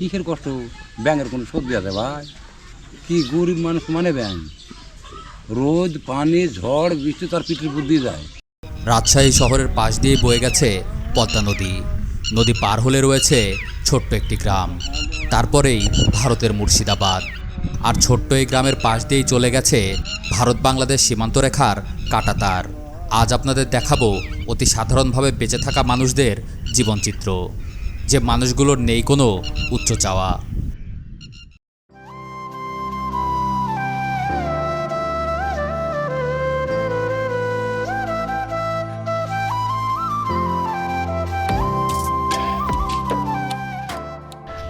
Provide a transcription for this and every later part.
কিসের কষ্ট? ব্যাঙের কোনো সর্দি আছে ভাই। কি গরিব মানুষ মানে ব্যাঙ? রোদ, পানি, ঝড়, বৃষ্টি তার পিঠের বুদ্ধি যায়। রাজশাহী শহরের পাশ দিয়ে বয়ে গেছে পদ্মা নদী। নদী পার হলে রয়েছে ছোট্ট একটি গ্রাম। তারপরেই ভারতের মুর্শিদাবাদ। আর ছোট্ট এই গ্রামের পাশ দিয়েই চলে গেছে ভারত বাংলাদেশ সীমান্ত রেখার কাটাতার। আজ আপনাদের দেখাবো অতি সাধারণভাবে বেঁচে থাকা মানুষদের জীবনচিত্র। যে মানুষগুলোর নেই কোনো উচ্চ চাওয়া।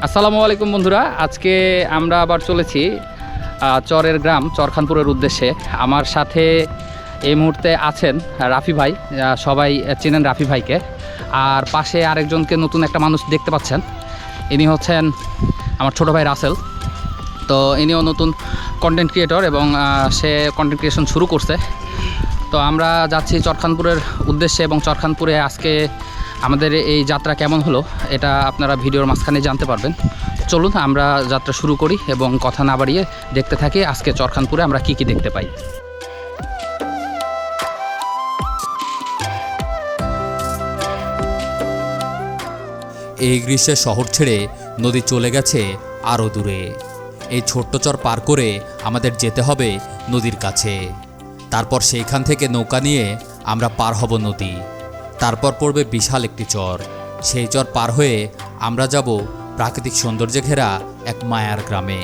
আসসালামু আলাইকুম বন্ধুরা, আজকে আমরা আবার চলেছি চরের গ্রাম, চরখানপুরের উদ্দেশ্যে। আমার সাথে এই মুহূর্তে আছেন রাফি ভাই সবাই চেনেন রাফি ভাইকে। আর পাশে আরেকজনকে নতুন একটা মানুষ দেখতে পাচ্ছেন। ইনি হচ্ছেন আমার ছোট ভাই রাসেল। তো ইনিও নতুন কন্টেন্ট ক্রিয়েটর এবং সে কন্টেন্ট ক্রিয়েশন শুরু করছে। তো আমরা যাচ্ছি চরখানপুরের উদ্দেশ্যে এবং চরখানপুরে আজকে আমাদের এই যাত্রা কেমন হলো, এটা আপনারা ভিডিওর মাঝখানে জানতে পারবেন। চলুন, আমরা যাত্রা শুরু করি এবং কথা না বাড়িয়ে দেখতে থাকি আজকে চরখানপুরে আমরা কি কি দেখতে পাই। এই গ্রীষ্মের শহর ছেড়ে নদী চলে গেছে আরও দূরে। এই ছোট্ট চর পার করে আমাদের যেতে হবে নদীর কাছে। তারপর সেইখান থেকে নৌকা নিয়ে আমরা পার হব নদী। তারপর পড়বে বিশাল একটি চর। সেই চর পার হয়ে আমরা যাব প্রাকৃতিক সৌন্দর্যে ঘেরা এক মায়ার গ্রামে।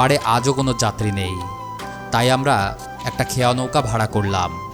পাড়ে আজও কোনো যাত্রী নেই। তাই আমরা একটা খেয়া নৌকা ভাড়া করলাম।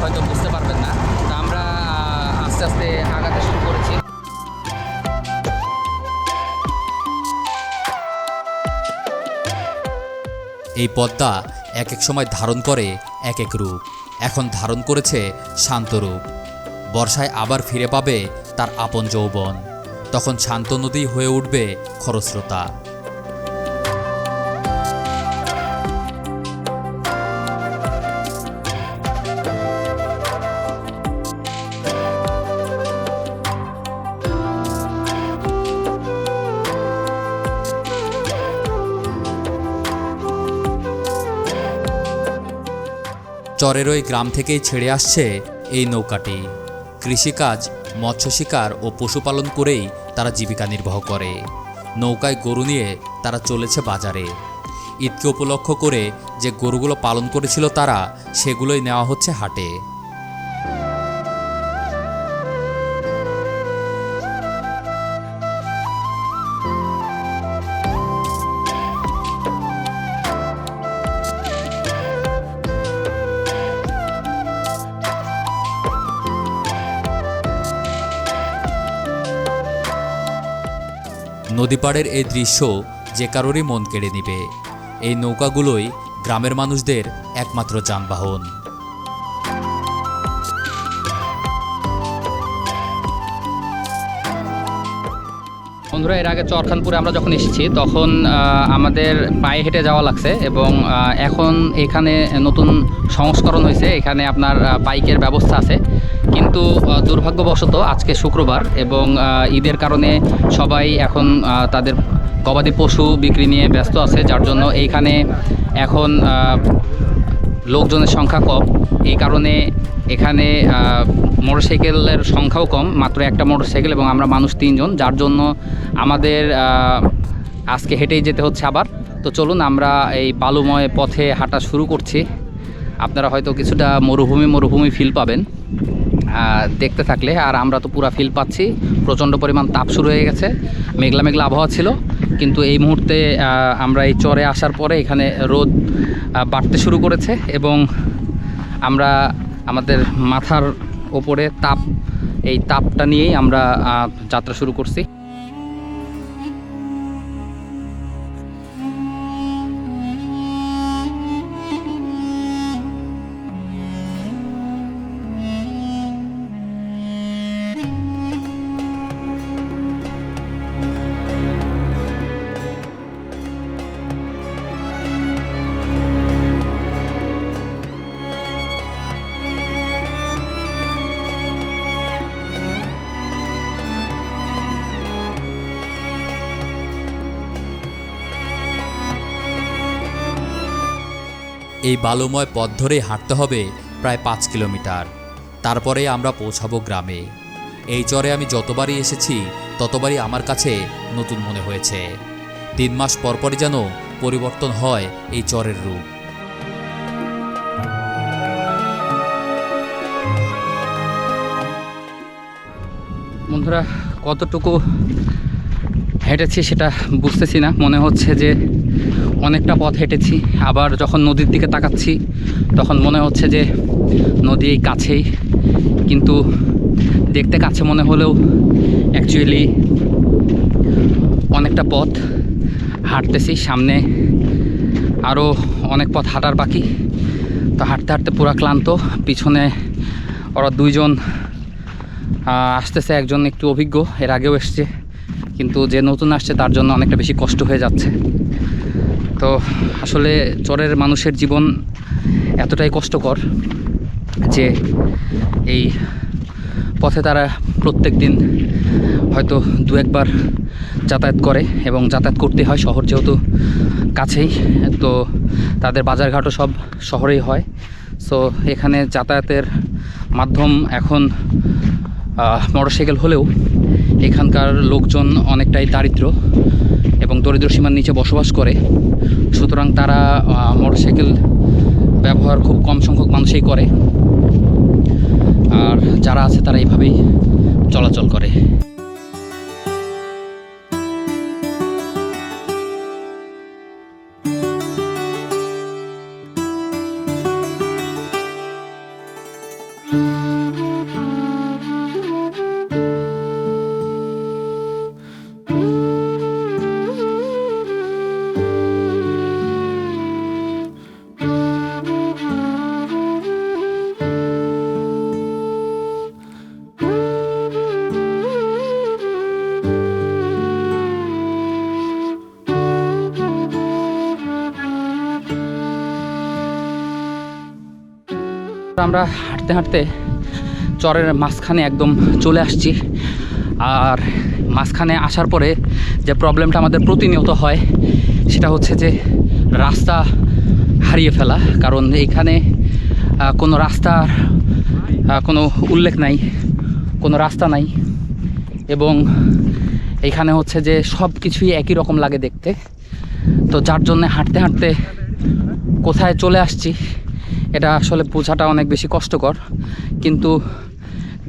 হয়তো বুঝতে পারবেন না। তো আমরা আস্তে আস্তে আগাতে শুরু করেছি। এই পদ্মা এক এক সময় ধারণ করে এক এক রূপ। এখন ধারণ করেছে শান্ত রূপ। বর্ষায় আবার ফিরে পাবে তার আপন যৌবন। তখন শান্ত নদী হয়ে উঠবে খরস্রোতা। চরের ওই গ্রাম থেকেই ছেড়ে আসছে এই নৌকাটি। কৃষিকাজ, মৎস্য শিকার ও পশুপালন করেই তারা জীবিকা নির্বাহ করে। নৌকায় গরু নিয়ে তারা চলেছে বাজারে। ঈদকে উপলক্ষ করে যে গরুগুলো পালন করেছিল তারা, সেগুলোই নেওয়া হচ্ছে হাটে। নদীপাড়ের এই দৃশ্য যে কারোরই মন কেড়ে নিবে। এই নৌকাগুলোই গ্রামের মানুষদের একমাত্র যানবাহন। বন্ধুরা, এর আগে চরখানপুরে আমরা যখন এসেছি, তখন আমাদের পায়ে হেঁটে যাওয়া লাগছে এবং এখন এখানে নতুন সংস্করণ হয়েছে। এখানে আপনার বাইকের ব্যবস্থা আছে। কিন্তু দুর্ভাগ্যবশত আজকে শুক্রবার এবং ঈদের কারণে সবাই এখন তাদের গবাদি পশু বিক্রি নিয়ে ব্যস্ত আছে, যার জন্য এইখানে এখন লোকজনের সংখ্যা কম। এই কারণে এখানে মোটরসাইকেলের সংখ্যাও কম, মাত্র একটা মোটরসাইকেল এবং আমরা মানুষ তিনজন, যার জন্য আমাদের আজকে হেঁটেই যেতে হচ্ছে আবার। তো চলুন আমরা এই বালুময় পথে হাঁটা শুরু করছি। আপনারা হয়তো কিছুটা মরুভূমি মরুভূমি ফিল পাবেন। দেখতে থাকলে। আর আমরা তো পুরা ফিল পাচ্ছি। প্রচণ্ড পরিমাণ তাপ শুরু হয়ে গেছে। মেঘলা মেঘলা আবহাওয়া ছিল। কিন্তু এই মুহূর্তে আমরা এই চরে আসার পরে এখানে রোদ বাড়তে শুরু করেছে এবং আমরা আমাদের মাথার ওপরে তাপ, এই তাপটা নিয়েই আমরা যাত্রা শুরু করছি। এই বালুময় পথ ধরে হাঁটতে হবে প্রায় পাঁচ কিলোমিটার। তারপরে আমরা পৌঁছাবো গ্রামে। এই চরে আমি যতবারই এসেছি, ততবারই আমার কাছে নতুন মনে হয়েছে। তিন মাস পরপরই যেন পরিবর্তন হয় এই চরের রূপ। বন্ধুরা, কতটুকু হেঁটেছি সেটা বুঝতেছি না। মনে হচ্ছে যে অনেকটা পথ হেঁটেছি। আবার যখন নদীর দিকে তাকাচ্ছি, তখন মনে হচ্ছে যে নদী এই কাছেই। কিন্তু দেখতে কাছে মনে হলেও অ্যাকচুয়ালি অনেকটা পথ হাঁটতেছি। সামনে আরও অনেক পথ হাঁটার বাকি। তো হাঁটতে হাঁটতে পুরা ক্লান্ত। পিছনে ওরা দুইজন আসতেছে, একজন একটু অভিজ্ঞ, এর আগেও এসছে। কিন্তু যে নতুন আসছে তার জন্য অনেকটা বেশি কষ্ট হয়ে যাচ্ছে। তো আসলে চরের মানুষের জীবন এতটাই কষ্টকর যে এই পথে তারা প্রত্যেক দিন হয়তো দু একবার যাতায়াত করে এবং যাতায়াত করতে হয়। শহর যেহেতু কাছেই, তো তাদের বাজারঘাটও সব শহরেই হয়। সো এখানে যাতায়াতের মাধ্যম এখন মোটরসাইকেল হলেও এখানকার লোকজন অনেকটাই দারিদ্র এবং দরিদ্র সীমার নিচে বসবাস করে। সুতরাং তারা মোটরসাইকেল ব্যবহার খুব কম সংখ্যক মানুষই করে। আর যারা আছে তারা এইভাবেই চলাচল করে। আমরা হাঁটতে হাঁটতে চরের মাঝখানে একদম চলে আসছি। আর মাঝখানে আসার পরে যে প্রবলেমটা আমাদের প্রতিনিয়ত হয় সেটা হচ্ছে যে রাস্তা হারিয়ে ফেলা। কারণ এইখানে আহ, কোনো রাস্তার কোনো উল্লেখ নাই কোনো রাস্তা নাই। এবং এইখানে হচ্ছে যে সব কিছুই একই রকম লাগে দেখতে। তো যার জন্য হাঁটতে হাঁটতে কোথায় চলে আসছি এটা আসলে বোঝাটা অনেক বেশি কষ্টকর, কিন্তু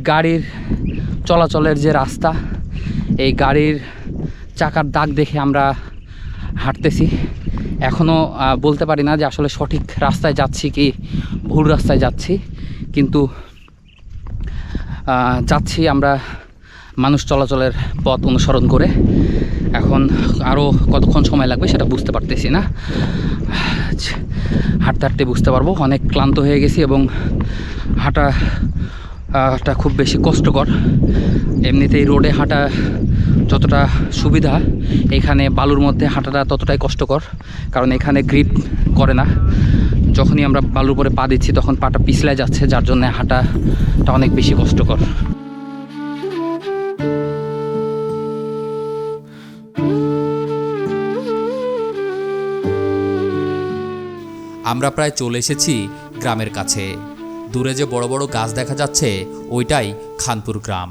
গাড়ির চলাচলের যে রাস্তা, এই গাড়ির চাকার দাগ দেখে আমরা হাঁটতেছি। এখনও বলতে পারি না যে আসলে সঠিক রাস্তায় যাচ্ছি কি ভুল রাস্তায় যাচ্ছি, কিন্তু যাচ্ছি আমরা মানুষ চলাচলের পথ অনুসরণ করে। এখন আরও কতক্ষণ সময় লাগবে সেটা বুঝতে পারতেছি না। হাঁটতে হাঁটতে বুঝতে পারব। অনেক ক্লান্ত হয়ে গেছি এবং হাঁটা টা খুব বেশি কষ্টকর। এমনিতেই রোডে হাঁটা যতটা সুবিধা, এখানে বালুর মধ্যে হাঁটাটা ততটাই কষ্টকর, কারণ এখানে গ্রিপ করে না। যখনই আমরা বালুর উপরে পা দিচ্ছি, তখন পাটা পিছলায় যাচ্ছে, যার জন্য হাঁটাটা অনেক বেশি কষ্টকর। আমরা প্রায় চলে এসেছি গ্রামের কাছে। দূরে যে বড় বড় গাছ দেখা যাচ্ছে, ওইটাই খানপুর গ্রাম।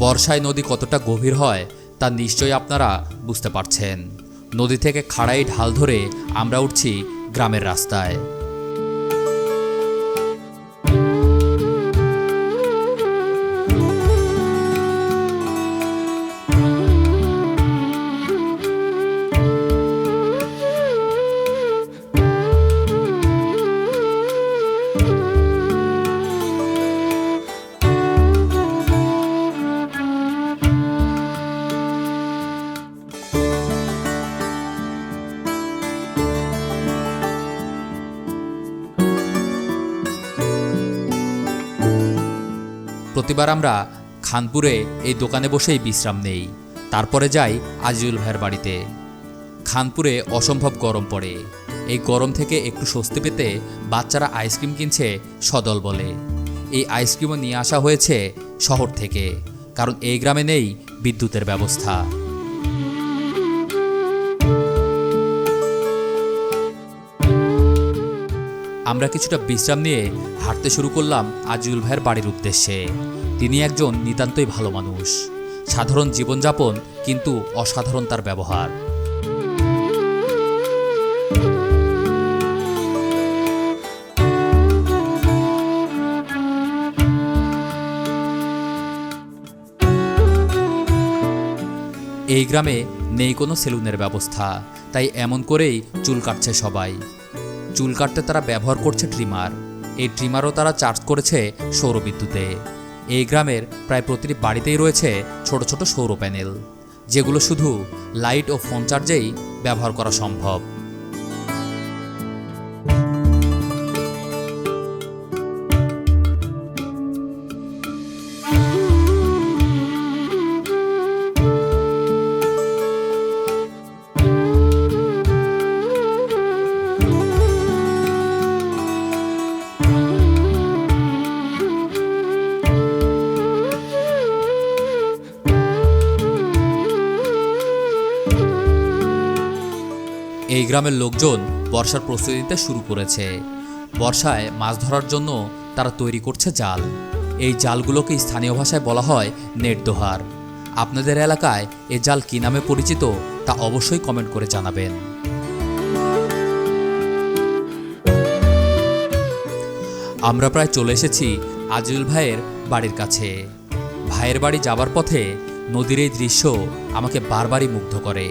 বর্ষায় নদী কতটা গভীর হয়, তা নিশ্চয়ই আপনারা বুঝতে পারছেন। নদী থেকে খাড়াই ঢাল ধরে আমরা উঠছি গ্রামের রাস্তায়। প্রতিবার আমরা খানপুরে এই দোকানে বসেই বিশ্রাম নেই। তারপরে যাই আজিজুল ভাইয়ের বাড়িতে। খানপুরে অসম্ভব গরম পড়ে। এই গরম থেকে একটু স্বস্তি পেতে বাচ্চারা আইসক্রিম কিনছে সদল বলে। এই আইসক্রিমও নিয়ে আসা হয়েছে শহর থেকে, কারণ এই গ্রামে নেই বিদ্যুতের ব্যবস্থা। আমরা কিছুটা বিশ্রাম নিয়ে হাঁটতে শুরু করলাম আজিউল ভাইয়ের বাড়ির উদ্দেশ্যে। তিনি একজন নিতান্তই ভালো মানুষ। সাধারণ জীবনযাপন কিন্তু অসাধারণ তার ব্যবহার। এই গ্রামে নেই কোনো সেলুনের ব্যবস্থা, তাই এমন করেই চুল কাটছে সবাই। চুল কাটতে তারা ব্যবহার করছে ট্রিমার। এই ট্রিমারও তারা চার্জ করেছে সৌরবিদ্যুতে। এই গ্রামের প্রায় প্রতিটি বাড়িতেই রয়েছে ছোট ছোট সৌর প্যানেল, যেগুলো শুধু লাইট ও ফোন চার্জেই ব্যবহার করা সম্ভব। গ্রামের লোকজন বর্ষার প্রস্তুতি শুরু করেছে। বর্ষায় মাছ ধরার জন্য তারা তৈরি করছে জাল। এই জালগুলোকে স্থানীয় ভাষায় বলা হয় নেট দোহার। আপনাদের এলাকায় এ জাল কী নামে পরিচিত তা অবশ্যই কমেন্ট করে জানাবেন। আমরা প্রায় চলে এসেছি আজিজুল ভাইয়ের বাড়ির কাছে। ভাইয়ের বাড়ি যাবার পথে নদীর এই দৃশ্য আমাকে বারবারই মুগ্ধ করে।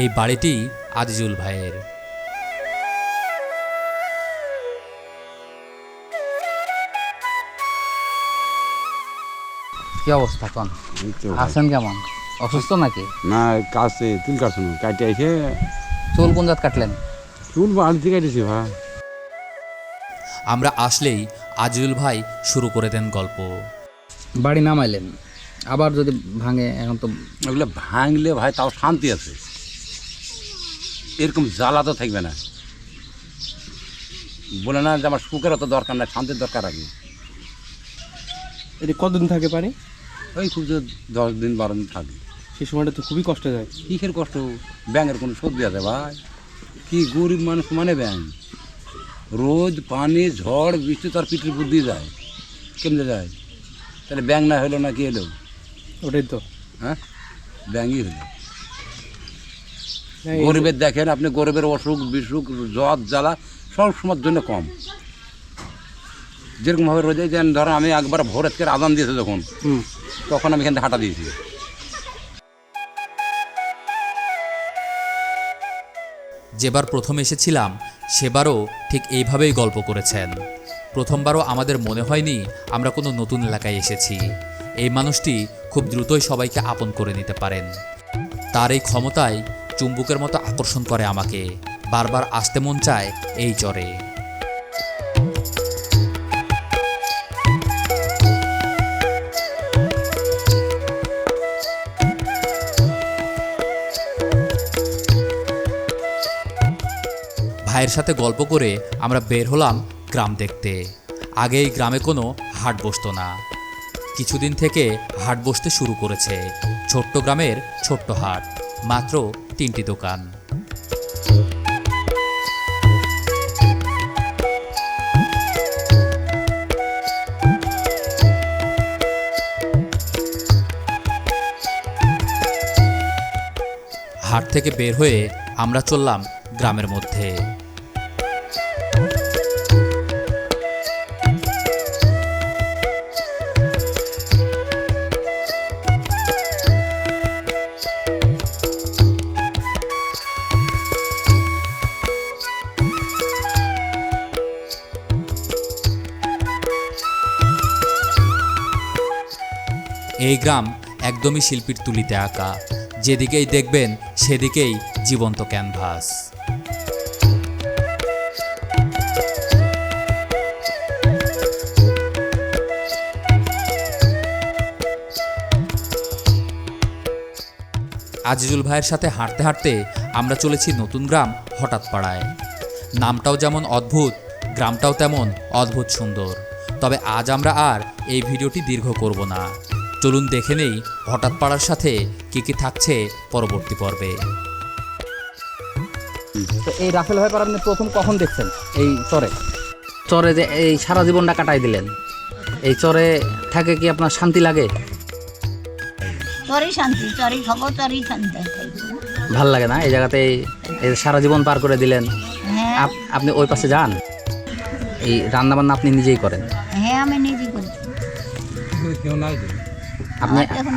এই বাড়িটি আজিজুল ভাইয়ের। কি অবস্থা কন। আছেন কেমন? অসুস্থ নাকি? না কাছে চুল কাটছো কাটে এসে চুল কোন জাত কাটলেন? চুল বাড়িতে কাটেছি ভাই। আমরা আসলেই আজিজুল ভাই শুরু করে দেন গল্প। বাড়ি নামাইলেন। আবার যদি ভাঙে এখন তো ওগুলো ভাঙলে ভাই তাও শান্তি আছে। এরকম জ্বালা তো থাকবে না। বলে না যে আমার সুখের অত দরকার না শান্তির দরকার আগে। এটা কতদিন থাকে পানি? ওই খুব যে দশ দিন বারো দিন থাকে। সেই সময়টা তো খুবই কষ্ট যায় কিসের কষ্ট? ব্যাঙের কোনো সর্দি আছে ভাই। কি গরিব মানুষ মানে ব্যাঙ? রোদ পানি ঝড় বৃষ্টি তার পিঠের বুদ্ধি যায়। কেমনে যায়? তাহলে ব্যাঙ না হলো না কি এলো ওটাই তো। হ্যাঁ? ব্যাঙই হলো গরিবের দেখেন আপনি গরিবের অসুখ বিসুখ জ্বর জ্বালা সব সময়ের জন্য কম। যেরকমভাবে রোজে যেন ধরো আমি একবার ভোর আজকের আদান দিয়েছে যখন তখন আমি এখান থেকে হাঁটা দিয়েছি। যেবার প্রথম এসেছিলাম সেবারও ঠিক এইভাবেই গল্প করেছেন। প্রথমবারও আমাদের মনে হয়নি আমরা কোনো নতুন এলাকায় এসেছি। এই মানুষটি খুব দ্রুতই সবাইকে আপন করে নিতে পারেন। তার এই ক্ষমতায় চুম্বুকের মতো আকর্ষণ করে আমাকে। বারবার আসতে মন চায় এই চরে ভাইয়ের সাথে গল্প করে আমরা বের হলাম গ্রাম দেখতে। আগে এই গ্রামে কোনো হাট বসতো না। কিছুদিন থেকে হাট বসতে শুরু করেছে। ছোট্ট গ্রামের ছোট্ট হাট। মাত্র তিনটি দোকান। হাট থেকে বের হয়ে আমরা চললাম গ্রামের মধ্যে। এই গ্রাম একদমই শিল্পীর তুলিতে আঁকা। যেদিকেই দেখবেন, সেদিকেই জীবন্ত ক্যানভাস। আজিজুল ভাইয়ের সাথে হাঁটতে হাঁটতে আমরা চলেছি নতুন গ্রাম হঠাৎ পাড়ায় নামটাও যেমন অদ্ভুত, গ্রামটাও তেমন অদ্ভুত সুন্দর। তবে আজ আমরা আর এই ভিডিওটি দীর্ঘ করব না। চলুন দেখে নেই হঠাৎ পাড়ার সাথে কি কি থাকছে পরবর্তী পর্বে। তো এই রাফেল ভাই পার আপনি প্রথম কখন দেখছেন এই চরে? চরে যে এই সারা জীবনটা কাটাই দিলেন। এই চরে থাকে কি আপনার শান্তি লাগে? চরি শান্তি চরি খাব চরি শান্তি। ভালো লাগে না? এই জায়গাতে সারা জীবন পার করে দিলেন। হ্যাঁ। আপ- আপনি ওই পাশে যান। এই রান্না বান্না আপনি নিজেই করেন। হ্যাঁ আমি নিজে করছি কেউ নাই। আপনি আমার তো এখন